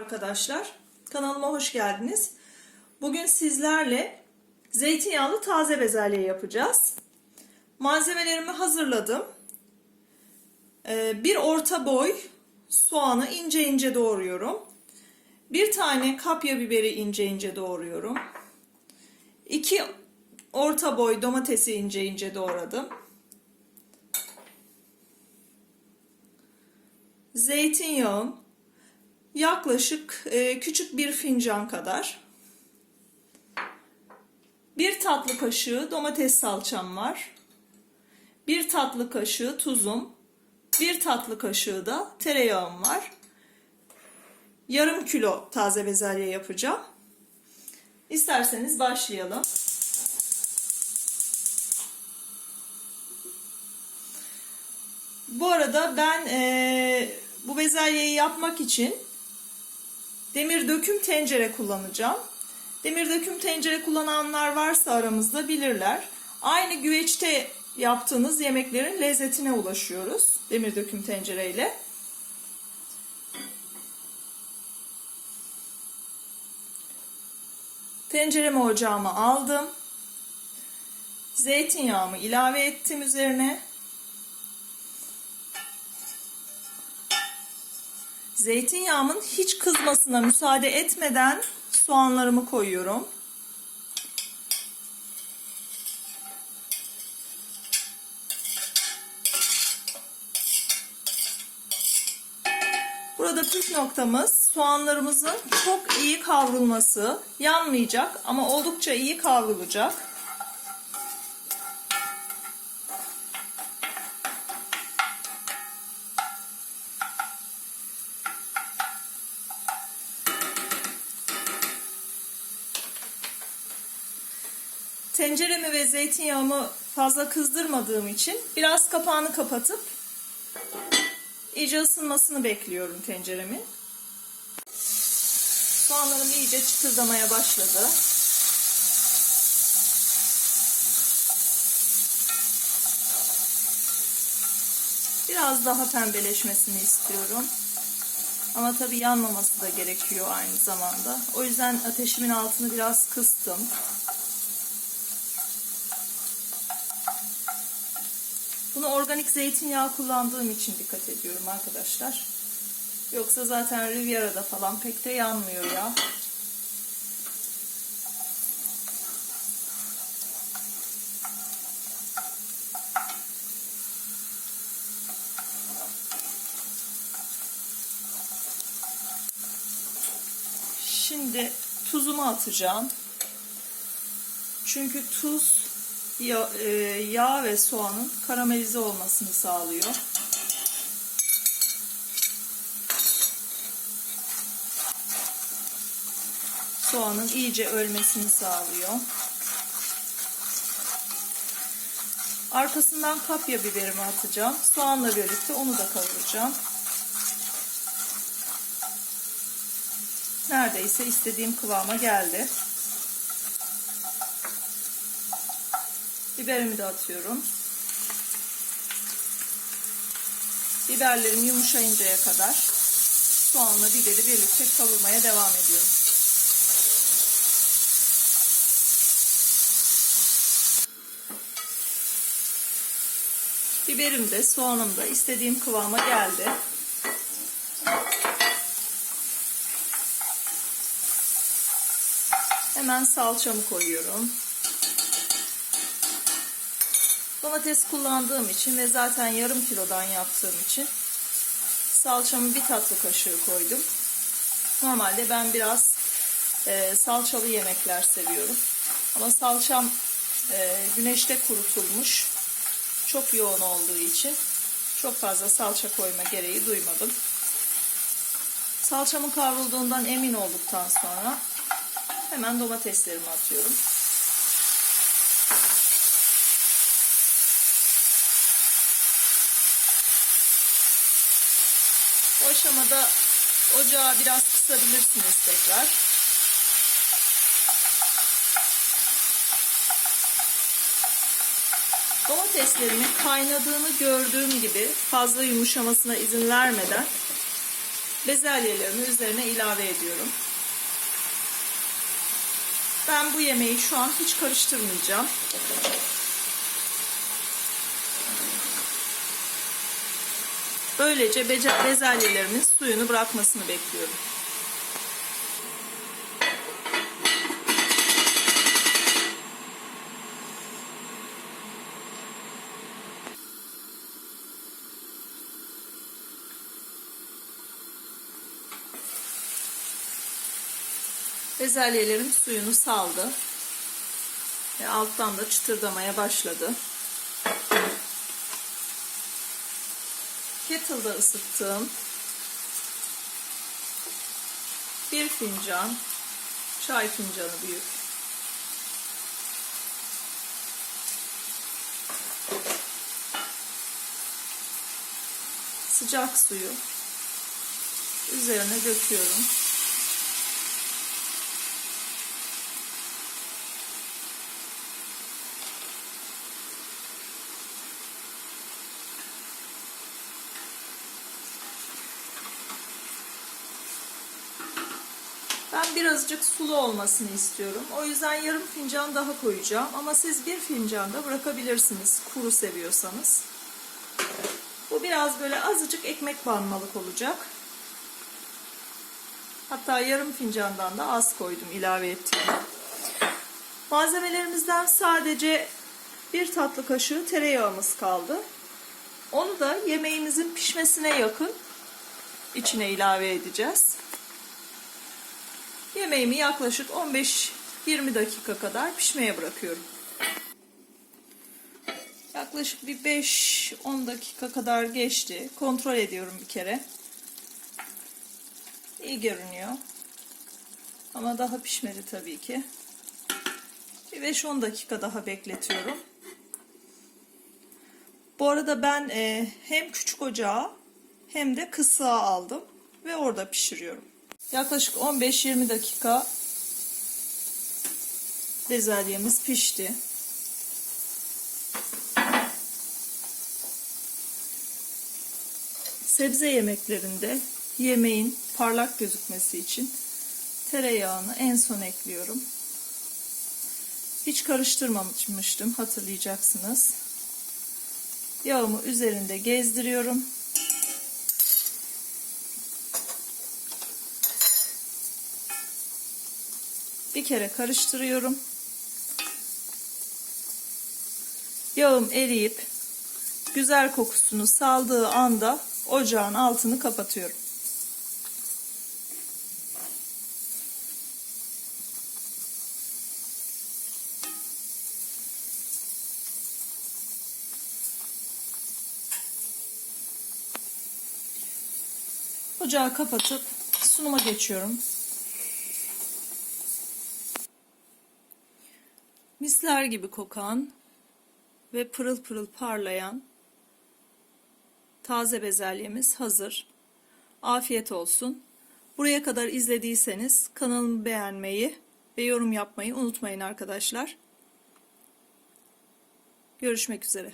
arkadaşlar. Kanalıma hoş geldiniz. Bugün sizlerle zeytinyağlı taze bezelye yapacağız. Malzemelerimi hazırladım. Ee, Bir orta boy soğanı ince ince doğruyorum. Bir tane kapya biberi ince ince doğruyorum. İki orta boy domatesi ince ince doğradım. Zeytinyağım, yaklaşık e, küçük bir fincan kadar. Bir tatlı kaşığı domates salçam var. Bir tatlı kaşığı tuzum. Bir tatlı kaşığı da tereyağım var. Yarım kilo taze bezelye yapacağım. İsterseniz başlayalım. Bu arada ben e, bu bezelyeyi yapmak için demir döküm tencere kullanacağım. Demir döküm tencere kullananlar varsa aramızda bilirler. Aynı güveçte yaptığınız yemeklerin lezzetine ulaşıyoruz demir döküm tencereyle. Tenceremi ocağıma aldım. Zeytinyağımı ilave ettim üzerine. Zeytinyağımın hiç kızmasına müsaade etmeden soğanlarımı koyuyorum. Burada püf noktamız soğanlarımızın çok iyi kavrulması. Yanmayacak ama oldukça iyi kavrulacak. Tenceremi ve zeytinyağımı fazla kızdırmadığım için biraz kapağını kapatıp iyice ısınmasını bekliyorum tenceremin. Soğanlarım iyice çıtırdamaya başladı. Biraz daha pembeleşmesini istiyorum. Ama tabii yanmaması da gerekiyor aynı zamanda. O yüzden ateşimin altını biraz kıstım. Bunu organik zeytinyağı kullandığım için dikkat ediyorum arkadaşlar. Yoksa zaten Riviera'da falan pek de yanmıyor ya. Şimdi tuzumu atacağım. Çünkü tuz yağ ve soğanın karamelize olmasını sağlıyor. Soğanın iyice ölmesini sağlıyor. Arkasından kapya biberimi atacağım. Soğanla birlikte onu da kavuracağım. Neredeyse istediğim kıvama geldi. Biberimi de atıyorum. Biberlerim yumuşayıncaya kadar soğanla biberi birlikte kavurmaya devam ediyorum. Biberim de soğanım da istediğim kıvama geldi. Hemen salçamı koyuyorum. Domates kullandığım için ve zaten yarım kilodan yaptığım için salçamı bir tatlı kaşığı koydum. Normalde ben biraz e, salçalı yemekler seviyorum. Ama salçam e, güneşte kurutulmuş. Çok yoğun olduğu için çok fazla salça koyma gereği duymadım. Salçamın kavrulduğundan emin olduktan sonra hemen domateslerimi atıyorum. Aşamada ocağı biraz kısabilirsiniz tekrar. Domateslerimin kaynadığını gördüğüm gibi fazla yumuşamasına izin vermeden bezelyelerimi üzerine ilave ediyorum. Ben bu yemeği şu an hiç karıştırmayacağım. Böylece bezelyelerimin suyunu bırakmasını bekliyorum. Bezelyelerim suyunu saldı. Ve alttan da çıtırdamaya başladı. Kettle'da ısıttığım bir fincan çay fincanı büyük sıcak suyu üzerine döküyorum. Birazcık sulu olmasını istiyorum. O yüzden yarım fincan daha koyacağım. Ama siz bir fincan da bırakabilirsiniz kuru seviyorsanız. Bu biraz böyle azıcık ekmek banmalık olacak. Hatta yarım fincandan da az koydum ilave ettim. Malzemelerimizden sadece bir tatlı kaşığı tereyağımız kaldı. Onu da yemeğimizin pişmesine yakın içine ilave edeceğiz. Yemeğimi yaklaşık 15-20 dakika kadar pişmeye bırakıyorum. Yaklaşık bir 5-10 dakika kadar geçti. Kontrol ediyorum bir kere. İyi görünüyor. Ama daha pişmedi tabii ki. Bir 5-10 dakika daha bekletiyorum. Bu arada ben e, hem küçük ocağa hem de kısığa aldım ve orada pişiriyorum. Yaklaşık 15-20 dakika bezelyemiz pişti. Sebze yemeklerinde yemeğin parlak gözükmesi için tereyağını en son ekliyorum. Hiç karıştırmamıştım hatırlayacaksınız. Yağımı üzerinde gezdiriyorum. Bir kere karıştırıyorum. Yağım eriyip güzel kokusunu saldığı anda ocağın altını kapatıyorum. Ocağı kapatıp sunuma geçiyorum. Misler gibi kokan ve pırıl pırıl parlayan taze bezelyemiz hazır. Afiyet olsun. Buraya kadar izlediyseniz kanalımı beğenmeyi ve yorum yapmayı unutmayın arkadaşlar. Görüşmek üzere.